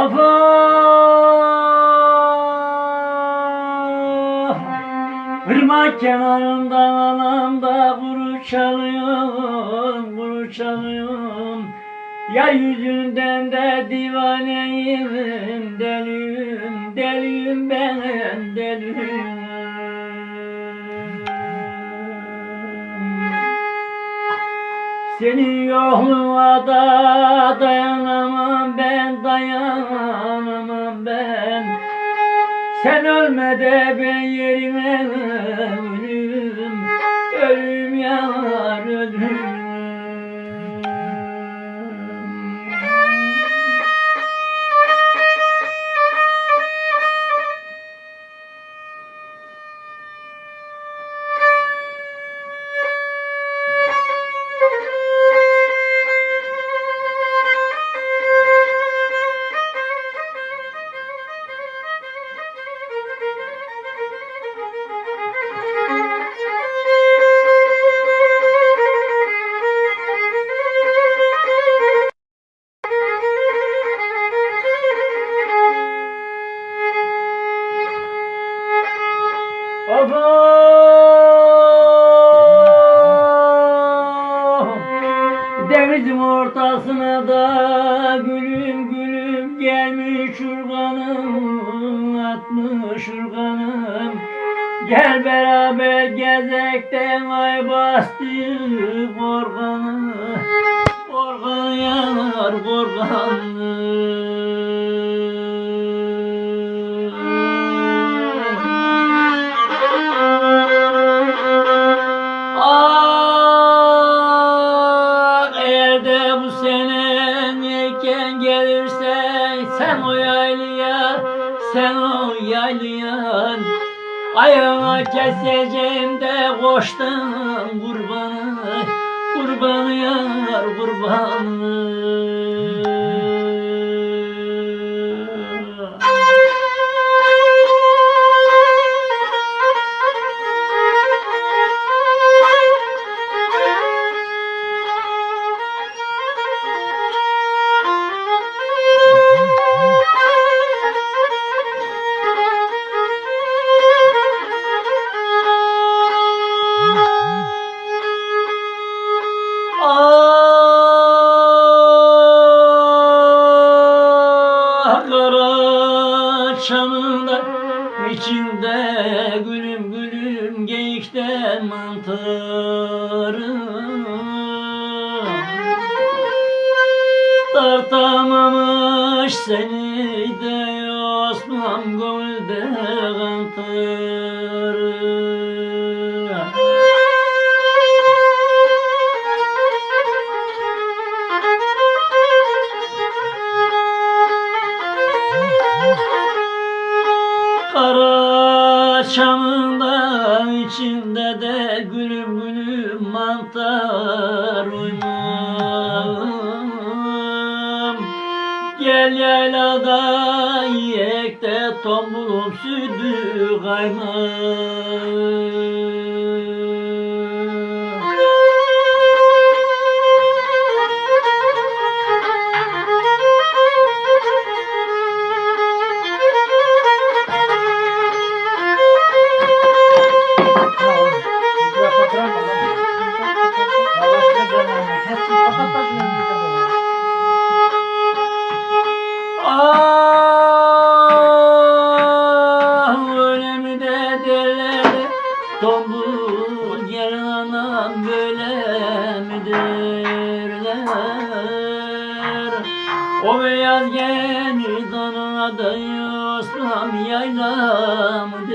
Of! Irmak kenarında anamda kuru çalıyorum, kuru çalıyorum Yeryüzünden de divaneyim, deliyim, deliyim ben, deliyim Senin yokluğa da dayanamam ben, dayanamam ben. Sen ölmede ben yerime ölüm, ölüm yar ölüm Denizin ortasına da gülüm gülüm gelmiş urganım atmış urganım Gel beraber gezekten ay bastı korganı Korgan yanar korganı sen o yaylıya sen o yaylıya Ayağına keseceğim de koştum kurbanı. Kurbanı yar kurbanı Ah kara çamında içinde gülüm gülüm geyikten mantarı Tartamamış seni de Osman gönülde Kara çamında içinde de gülüm gülüm mantar uymam. Gel yaylada yiyek de tombulum sütü kaymam O beyaz geniz onun adı Yusuf yaylamıdır.